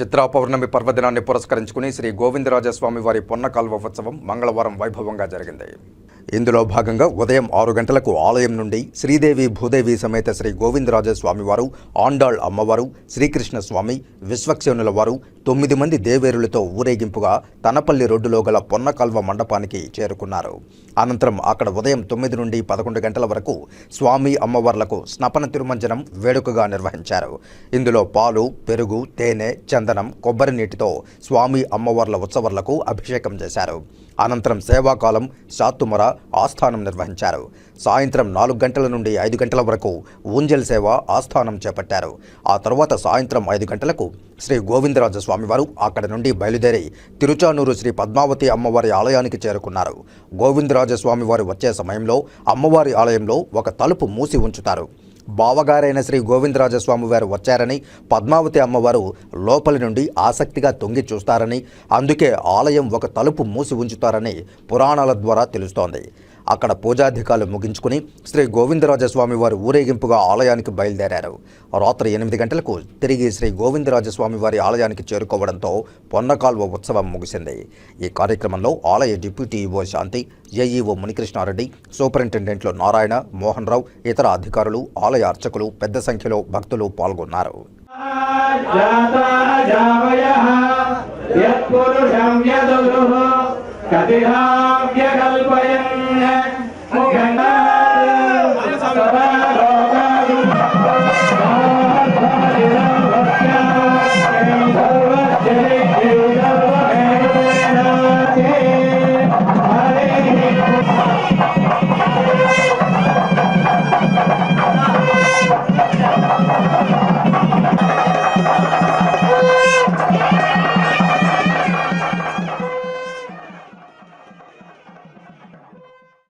చిత్రా పౌర్ణమి పర్వదినాన్ని పురస్కరించుకుని శ్రీ గోవిందరాజస్వామి వారి పొన్నకాల్వ ఉత్సవం మంగళవారం వైభవంగా జరిగింది. ఇందులో భాగంగా ఉదయం ఆరు గంటలకు ఆలయం నుండి శ్రీదేవి భూదేవి సమేత శ్రీ గోవిందరాజస్వామి వారు ఆండాళ్ అమ్మవారు శ్రీకృష్ణ స్వామి విశ్వక్సేనుల వారు తొమ్మిది మంది దేవేరులతో ఊరేగింపుగా తనపల్లి రోడ్డులో గల పొన్నకాల్వ మండపానికి చేరుకున్నారు. అనంతరం అక్కడ ఉదయం తొమ్మిది నుండి పదకొండు గంటల వరకు స్వామి అమ్మవార్లకు స్నపన తిరుమంజనం వేడుకగా నిర్వహించారు. ఇందులో పాలు పెరుగు తేనె చందనం కొబ్బరి నీటితో స్వామి అమ్మవార్ల ఉత్సవాలకు అభిషేకం చేశారు. అనంతరం సేవాకాలం శాత్తుమర ఆస్థానం నిర్వహించారు. సాయంత్రం నాలుగు గంటల నుండి ఐదు గంటల వరకు ఊంజల్ సేవ ఆస్థానం చేపట్టారు. ఆ తర్వాత సాయంత్రం ఐదు గంటలకు శ్రీ గోవిందరాజ స్వామివారు అక్కడి నుండి బయలుదేరి తిరుచానూరు శ్రీ పద్మావతి అమ్మవారి ఆలయానికి చేరుకున్నారు. గోవిందరాజ స్వామివారు వచ్చే సమయంలో అమ్మవారి ఆలయంలో ఒక తలుపు మూసి ఉంచుతారు. బావగారైన శ్రీ గోవిందరాజస్వామి వారు వచ్చారని పద్మావతి అమ్మవారు లోపలి నుండి ఆసక్తిగా తొంగి చూస్తారని అందుకే ఆలయం ఒక తలుపు మూసి ఉంచుతారని పురాణాల ద్వారా తెలుస్తోంది. అక్కడ పూజాధికాలు ముగించుకుని శ్రీ గోవిందరాజస్వామి వారు ఊరేగింపుగా ఆలయానికి బయలుదేరారు. రాత్రి ఎనిమిది గంటలకు తిరిగి శ్రీ గోవిందరాజస్వామి వారి ఆలయానికి చేరుకోవడంతో పొన్నకాల్వ ఉత్సవం ముగిసింది. ఈ కార్యక్రమంలో ఆలయ deputy EO Shanti AEO Munikrishna Reddy సూపరింటెండెంట్లు Narayana Mohan Rao ఇతర అధికారులు ఆలయ అర్చకులు పెద్ద సంఖ్యలో భక్తులు పాల్గొన్నారు. కతిహా